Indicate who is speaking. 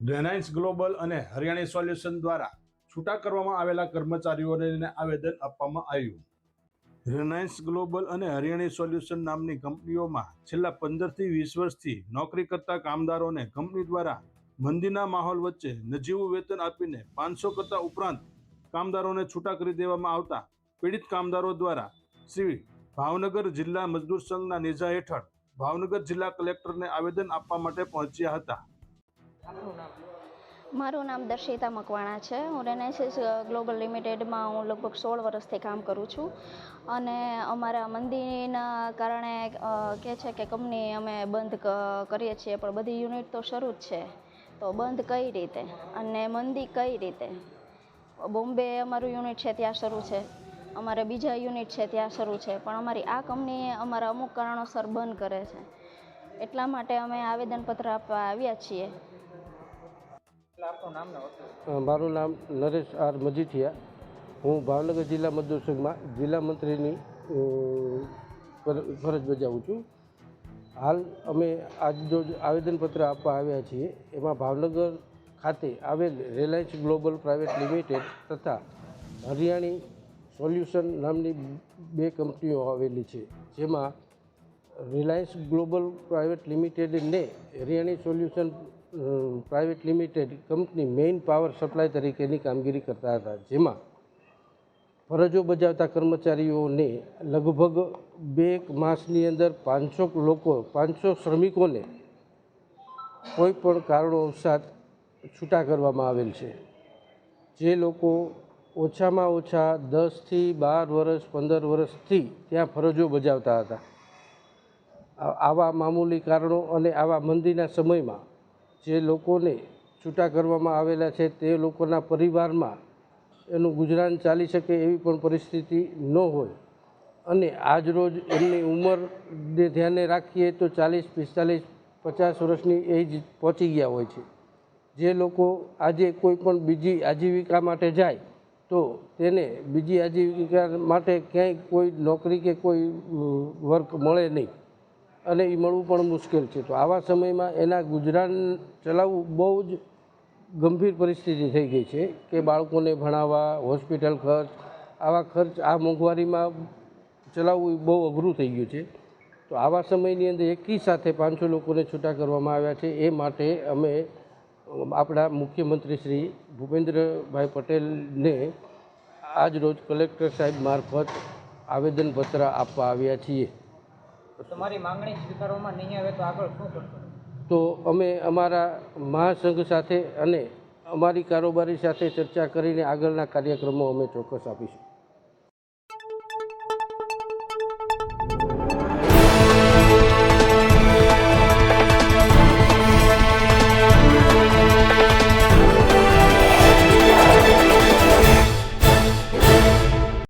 Speaker 1: Reliance global અને Hariyani solution દ્વારા છૂટા કરવામાં આવેલા કર્મચારીઓને આવેદન આપવામાં આવ્યું. રિલાયન્સ ગ્લોબલ અને હરિયાણી સોલ્યુશન નામની કંપનીઓમાં છેલ્લા પંદરથી વીસ વર્ષથી નોકરી કરતા કામદારોને કંપની દ્વારા મંદીના માહોલ વચ્ચે નજીવું વેતન આપીને પાંચસો કરતાં ઉપરાંત કામદારોને છૂટા કરી દેવામાં આવતા પીડિત કામદારો દ્વારા શ્રી ભાવનગર જિલ્લા મજદૂર સંઘના નેજા હેઠળ ભાવનગર જિલ્લા કલેક્ટરને આવેદન આપવા માટે પહોંચ્યા હતા.
Speaker 2: મારું નામ દર્શિતા મકવાણા છે. હું રેનાઇસિસ ગ્લોબલ લિમિટેડમાં હું લગભગ સોળ વર્ષથી કામ કરું છું. અને અમારા મંદીના કારણે કહે છે કે કંપની અમે બંધ કરીએ છીએ, પણ બધી યુનિટ તો શરૂ જ છે. તો બંધ કઈ રીતે? અને મંદી કઈ રીતે? બોમ્બે અમારું યુનિટ છે, ત્યાં શરૂ છે. અમારે બીજા યુનિટ છે, ત્યાં શરૂ છે. પણ અમારી આ કંપની અમારા અમુક કારણોસર બંધ કરે છે. એટલા માટે અમે આવેદનપત્ર આપવા આવ્યા છીએ.
Speaker 3: મારું નામ નરેશ આર મજીઠિયા. હું ભાવનગર જિલ્લા મજદૂર જિલ્લા મંત્રીની ફર- ફરજ બજાવું છું. હાલ અમે આજ જો આવેદનપત્ર આપવા આવ્યા છીએ, એમાં ભાવનગર ખાતે આવેલ રિલાયન્સ ગ્લોબલ પ્રાઇવેટ લિમિટેડ તથા હરિયાણી સોલ્યુશન નામની બે કંપનીઓ આવેલી છે, જેમાં રિલાયન્સ ગ્લોબલ પ્રાઇવેટ લિમિટેડને Hariyani solution private limited company main power supply તરીકેની કામગીરી કરતા હતા, જેમાં ફરજો બજાવતા કર્મચારીઓને લગભગ બે માસની અંદર પાંચસો લોકો, પાંચસો શ્રમિકોને કોઈ પણ કારણોસાર છૂટા કરવામાં આવેલ છે. જે લોકો ઓછામાં ઓછા દસથી બાર વર્ષ, પંદર વર્ષથી ત્યાં ફરજો બજાવતા હતા. આવા મામૂલી કારણો અને આવા મંદીના સમયમાં જે લોકોને છૂટા કરવામાં આવેલા છે તે લોકોના પરિવારમાં એનું ગુજરાન ચાલી શકે એવી પણ પરિસ્થિતિ ન હોય. અને આજ રોજ એમની ઉંમરને ધ્યાને રાખીએ તો ચાલીસ, પિસ્તાલીસ, પચાસ વર્ષની એજ પહોંચી ગયા હોય છે. જે લોકો આજે કોઈ પણ બીજી આજીવિકા માટે જાય તો તેને બીજી આજીવિકા માટે ક્યાંય કોઈ નોકરી કે કોઈ વર્ક મળે નહીં. અને એ મળવું પણ મુશ્કેલ છે. તો આવા સમયમાં એના ગુજરાન ચલાવવું બહુ જ ગંભીર પરિસ્થિતિ થઈ ગઈ છે કે બાળકોને ભણાવવા, હોસ્પિટલ ખર્ચ, આવા ખર્ચ આ મોંઘવારીમાં ચલાવવું એ બહુ અઘરું થઈ ગયું છે. તો આવા સમયની અંદર એકી સાથે પાંચસો લોકોને છૂટા કરવામાં આવ્યા છે. એ માટે અમે, આપણા મુખ્યમંત્રી શ્રી ભૂપેન્દ્રભાઈ પટેલને આજ રોજ કલેક્ટર સાહેબ મારફત આવેદનપત્ર આપવા આવ્યા છીએ.
Speaker 4: તમારી માંગણી સ્વીકારવામાં નહીં આવે તો આગળ શું કરશો?
Speaker 3: તો અમે અમારા મહાસંઘ સાથે અને અમારી કારોબારી સાથે ચર્ચા કરીને આગળના કાર્યક્રમો અમે ચોક્કસ આપીશું.